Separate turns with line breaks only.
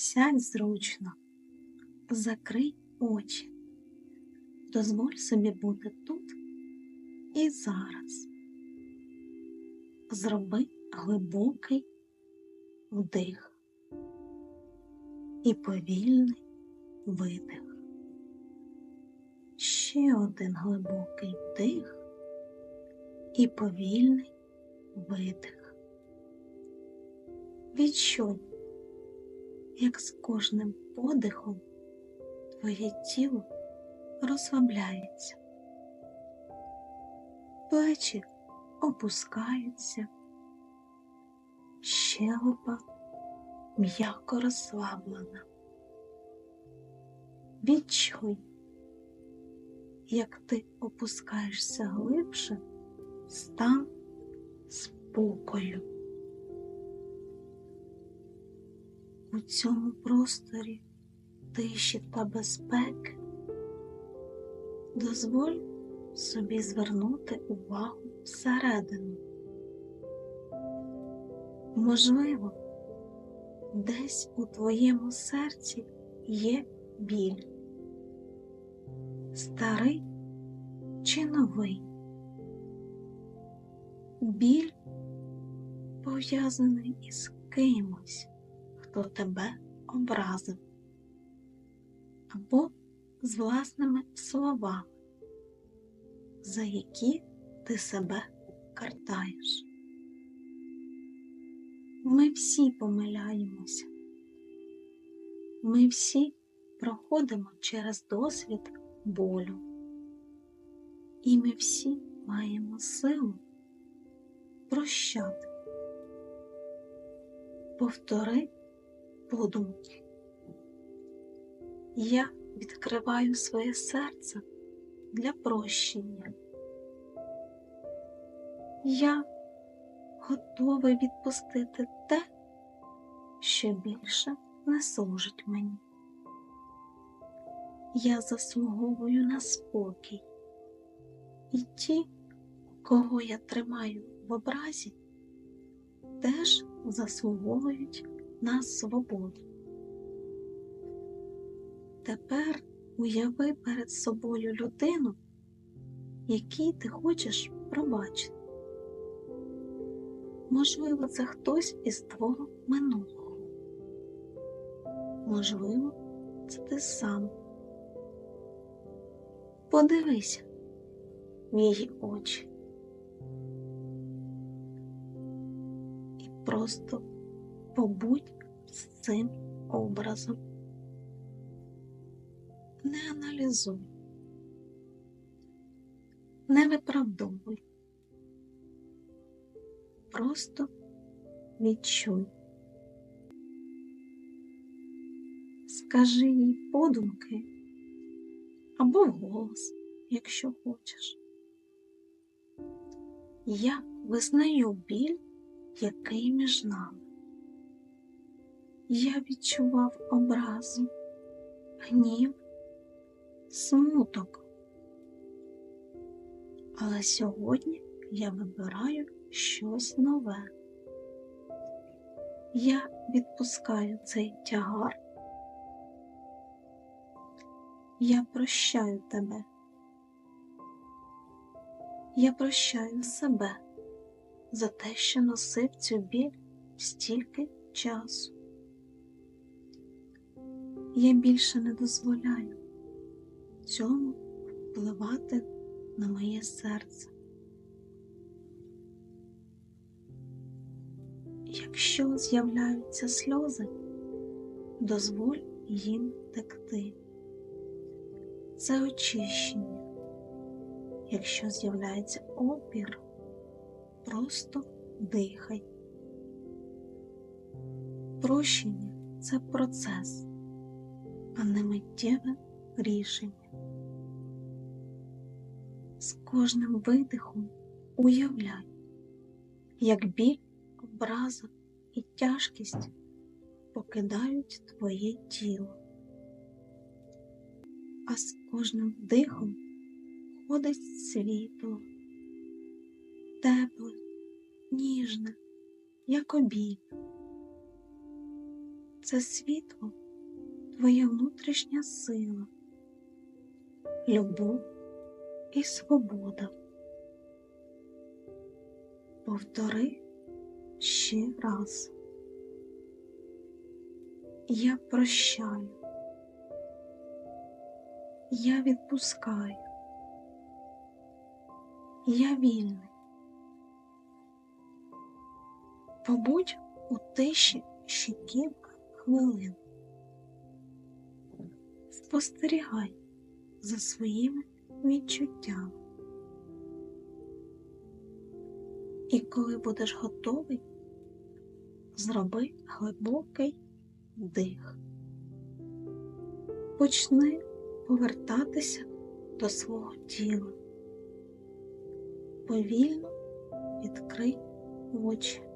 Сядь зручно, закрий очі, дозволь собі бути тут і зараз. Зроби глибокий вдих і повільний видих. Ще один глибокий вдих і повільний видих. Відчуй, як з кожним подихом твоє тіло розслабляється, плечі опускаються, щелепа м'яко розслаблена. Відчуй, як ти опускаєшся глибше стан спокою. У цьому просторі тиші та безпеки дозволь собі звернути увагу всередину. Можливо, десь у твоєму серці є біль, старий чи новий. Біль пов'язаний із кимось, хто тебе образив, або з власними словами, за які ти себе картаєш. Ми всі помиляємося, ми всі проходимо через досвід болю, і ми всі маємо силу прощати. Повтори подумки. Я відкриваю своє серце для прощення. Я готовий відпустити те, що більше не служить мені. Я заслуговую на спокій, і ті, кого я тримаю в образі, теж заслуговують на свободу. Тепер уяви перед собою людину, якій ти хочеш пробачити. Можливо, це хтось із твого минулого. Можливо, це ти сам. Подивися в її очі і просто побудь з цим образом. Не аналізуй, не виправдовуй, просто відчуй. Скажи їй подумки або вголос, якщо хочеш. Я визнаю біль, який між нами. Я відчував образу, гнів, смуток. Але сьогодні я вибираю щось нове. Я відпускаю цей тягар. Я прощаю тебе. Я прощаю себе за те, що носив цю біль стільки часу. Я більше не дозволяю цьому впливати на моє серце. Якщо з'являються сльози, дозволь їм текти. Це очищення. Якщо з'являється опір, просто дихай. Прощення це процес, а не миттєве рішення. З кожним видихом уявляй, як біль, образа і тяжкість покидають твоє тіло, а з кожним вдихом ходить світло, тепле, ніжне, як обід. це світло, твоя внутрішня сила, любов і свобода. Повтори ще раз. Я прощаю. Я відпускаю. Я вільний. Побудь у тиші ще кілька хвилин. Спостерігай за своїми відчуттями. І коли будеш готовий, зроби глибокий вдих. Почни повертатися до свого тіла. Повільно відкрий очі.